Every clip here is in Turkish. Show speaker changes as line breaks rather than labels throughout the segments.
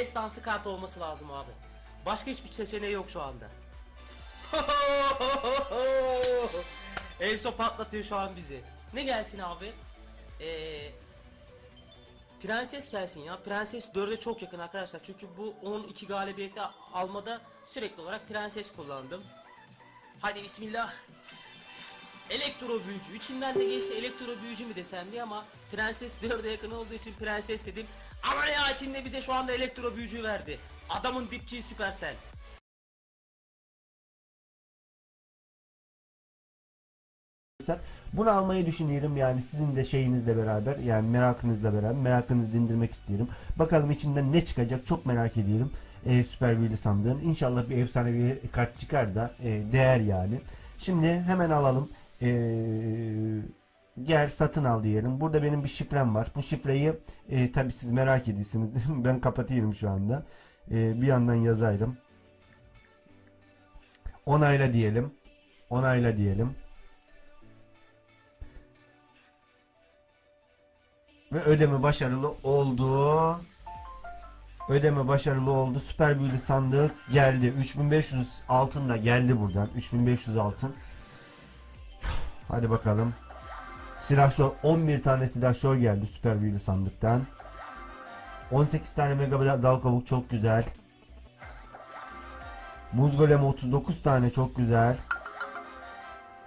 destansı kart olması lazım abi. Başka hiçbir seçeneği yok şu anda. Elso patlatıyor şu an bizi. Ne gelsin abi? Ee, Prenses gelsin ya. Prenses 4'e çok yakın arkadaşlar. Çünkü bu 12 galibiyeti almada sürekli olarak prenses kullandım. Hadi bismillah. Elektro büyücü. İçimden de geçti elektro büyücü mü desem diye ama prenses 4'e yakın olduğu için prenses dedim. Ama nihayetinde bize şu anda elektro büyücü verdi. Adamın dipçiyi süpersel.
Bunu almayı düşünüyorum yani sizin de şeyinizle beraber yani merakınızla beraber merakınızı dindirmek istiyorum. Bakalım içinden ne çıkacak çok merak ediyorum. Ee, Süper Wheel'i sandığın. İnşallah bir efsanevi kart çıkar da e, değer yani. Şimdi hemen alalım. Ee, gel satın al diyelim. Burada benim bir şifrem var. Bu şifreyi e, tabi siz merak ediyorsunuz. ben kapatıyorum şu anda. Ee, bir yandan yazayım. Onayla diyelim. Onayla diyelim. Ve ödeme başarılı oldu. Ödeme başarılı oldu. Süper büyülü sandık geldi. 3500 altın da geldi buradan. 3500 altın. Hadi bakalım. Silahşor 11 tane silahşor geldi süper büyülü sandıktan. 18 tane mega dal kabuk çok güzel. Buz golem 39 tane çok güzel.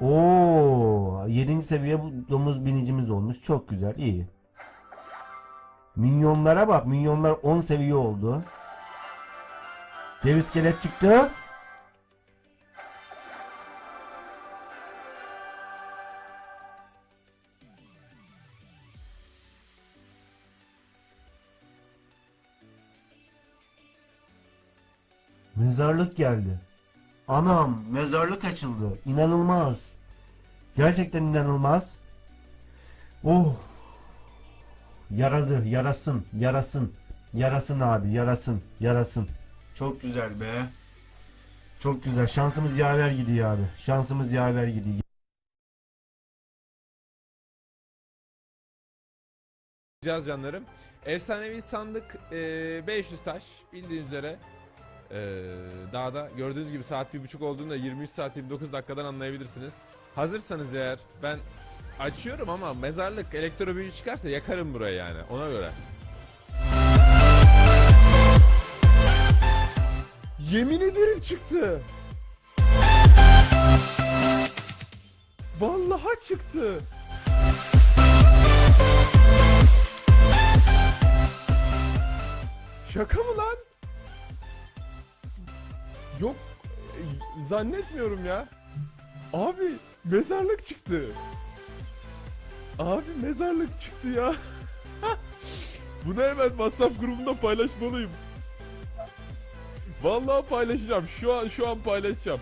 Oo, 7. seviye bu domuz binicimiz olmuş. Çok güzel, iyi. Minyonlara bak. Minyonlar 10 seviye oldu. Dev iskelet çıktı. Mezarlık geldi. Anam mezarlık açıldı. İnanılmaz. Gerçekten inanılmaz. Oh. Yaradı, yarasın, yarasın. Yarasın abi, yarasın, yarasın. Çok güzel be. Çok güzel. Şansımız yaver gidiyor abi. Şansımız yaver gidiyor.
Canlarım. Efsanevi sandık e, 500 taş bildiğiniz üzere e, dağda gördüğünüz gibi saat 1.30 olduğunda 23 saat 29 dakikadan anlayabilirsiniz. Hazırsanız eğer ben açıyorum ama mezarlık elektro büyücü çıkarsa yakarım burayı yani ona göre. Yemin ederim çıktı. Vallahi çıktı. Şaka mı lan? Yok e, zannetmiyorum ya. Abi mezarlık çıktı. Abi mezarlık çıktı ya. Bunu hemen WhatsApp grubunda paylaşmalıyım. Vallahi paylaşacağım. Şu an şu an paylaşacağım.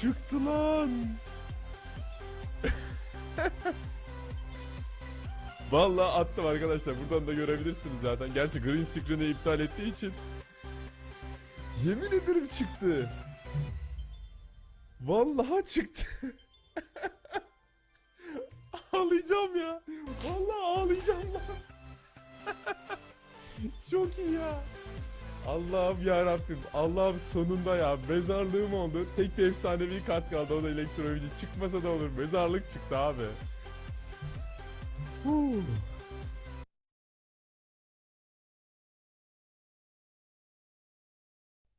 Çıktı lan. Vallahi attım arkadaşlar. Buradan da görebilirsiniz zaten. Gerçi green screen'i iptal ettiği için. Yemin ederim çıktı. Vallahi çıktı. ağlayacağım ya. Vallahi ağlayacağım lan. Çok iyi ya. Allah'ım ya Rabbim. Allah'ım sonunda ya. Mezarlığım oldu. Tek bir efsanevi kart kaldı. O da elektrovici. Çıkmasa da olur. Mezarlık çıktı abi. Huu.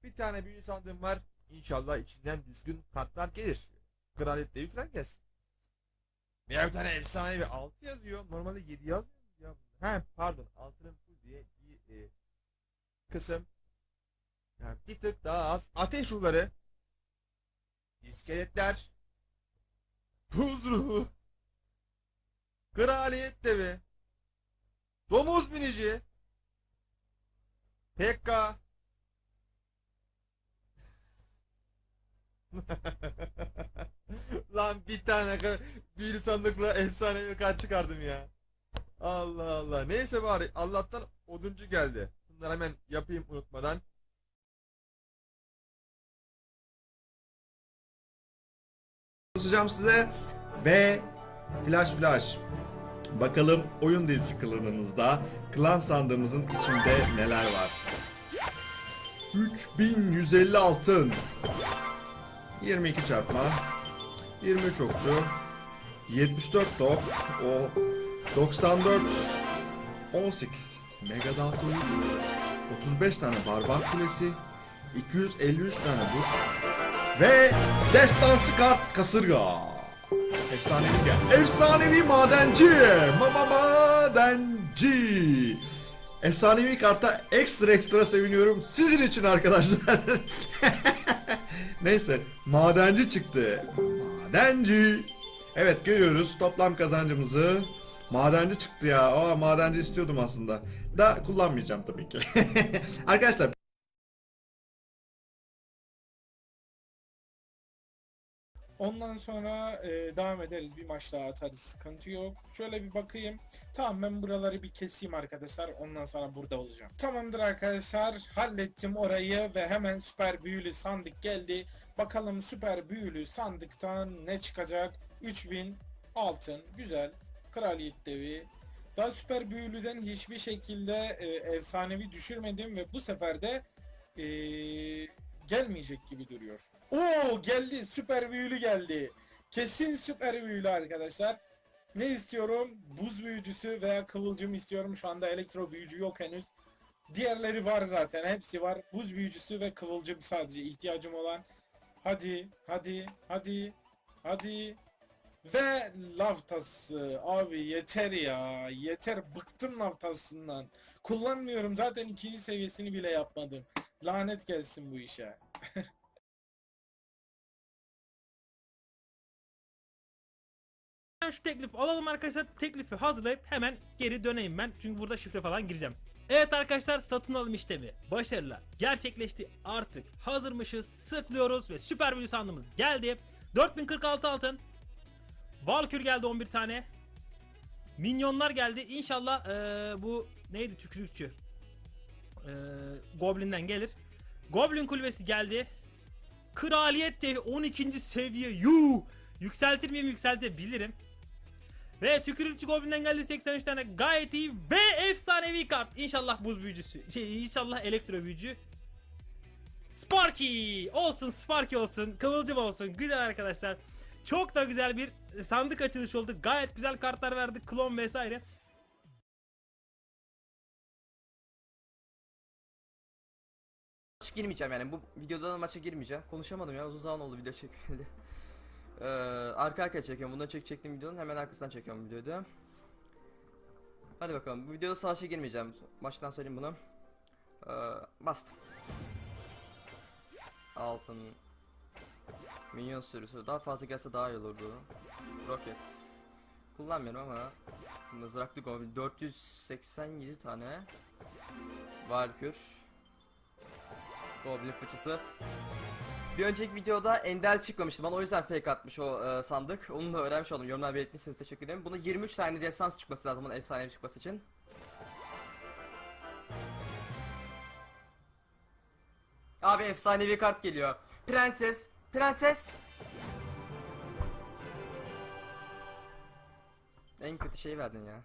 Bir tane büyü sandığım var. İnşallah içinden düzgün kartlar gelir. Kraliyet devi falan gelsin. Veya bir tane efsane bir 6 yazıyor. Normalde 7 yazmıyor ya. He pardon. Altının full diye bir e, kısım. Yani bir tık daha az. Ateş ruhları. İskeletler. Buz ruhu. Kraliyet devi. Domuz binici. Pekka. Lan bir tane büyülü sandıkla efsane bir kart çıkardım ya. Allah Allah. Neyse bari Allah'tan oduncu geldi. Bunları hemen yapayım unutmadan.
çalışacağım size ve flash flash Bakalım oyun dizisi klanımızda klan sandığımızın içinde neler var. 3150 altın. 22 çarpma. 23 okçu. 74 top. O 94 18 Mega Dağ Kulesi. 35 tane Barbar Kulesi. 253 tane buz. Ve destansı kart kasırga. Efsanevi. Efsanevi madenci. Mama madenci. Efsanevi karta ekstra ekstra seviniyorum. Sizin için arkadaşlar. Neyse madenci çıktı. Madenci. Evet görüyoruz toplam kazancımızı. Madenci çıktı ya. Aa madenci istiyordum aslında. Da kullanmayacağım tabii ki. arkadaşlar
Ondan sonra e, devam ederiz bir maç daha atarız sıkıntı yok. Şöyle bir bakayım. Tamam ben buraları bir keseyim arkadaşlar. Ondan sonra burada olacağım. Tamamdır arkadaşlar. Hallettim orayı ve hemen süper büyülü sandık geldi. Bakalım süper büyülü sandıktan ne çıkacak? 3000 altın. Güzel. Kraliyet devi. Daha süper büyülüden hiçbir şekilde e, efsanevi düşürmedim ve bu sefer de e, gelmeyecek gibi duruyor. Oo geldi süper büyülü geldi. Kesin süper büyülü arkadaşlar. Ne istiyorum? Buz büyücüsü veya kıvılcım istiyorum. Şu anda elektro büyücü yok henüz. Diğerleri var zaten. Hepsi var. Buz büyücüsü ve kıvılcım sadece ihtiyacım olan. Hadi, hadi, hadi, hadi. Ve laftası. Abi yeter ya. Yeter. Bıktım laftasından. Kullanmıyorum. Zaten ikinci seviyesini bile yapmadım. Lanet gelsin bu işe.
Şu teklif alalım arkadaşlar. Teklifi hazırlayıp hemen geri döneyim ben. Çünkü burada şifre falan gireceğim. Evet arkadaşlar satın alım işlemi başarılar gerçekleşti. Artık hazırmışız. Tıklıyoruz ve süper büyü sandığımız geldi. 4046 altın. Valkür geldi 11 tane. Minyonlar geldi. İnşallah eee, bu neydi tükürükçü. Eee, Goblin'den gelir. Goblin kulübesi geldi. Kraliyet devi 12. seviye. Yuh! Yükseltir miyim? Yükseltebilirim. Ve tükürükçü Goblin'den geldi 83 tane gayet iyi ve efsanevi kart. İnşallah buz büyücüsü. Şey inşallah elektro büyücü. Sparky olsun Sparky olsun Kıvılcım olsun güzel arkadaşlar. Çok da güzel bir sandık açılışı oldu. Gayet güzel kartlar verdi. Klon vesaire.
Maça girmeyeceğim yani bu videoda da maça girmeyeceğim. Konuşamadım ya uzun zaman oldu video çekmedi. Ee, arka arkaya çekiyorum. Bundan çek çektiğim videonun hemen arkasından çekiyorum videoyu. Hadi bakalım. Bu videoda savaşa girmeyeceğim. Baştan söyleyeyim bunu. Ee, bastım. Altın. Minyon sürüsü. Daha fazla gelse daha iyi olurdu. Rocket. Kullanmıyorum ama mızraklı goblin 487 tane. Valkür. Goblin fıçısı. Bir önceki videoda Ender çıkmamıştı bana o yüzden fake atmış o e, sandık. Onu da öğrenmiş oldum. Yorumlar belirtmişsiniz teşekkür ederim. Buna 23 tane destans çıkması lazım bunun efsanevi çıkması için. Abi efsanevi kart geliyor. Prenses. Prenses. En kötü şey verdin ya.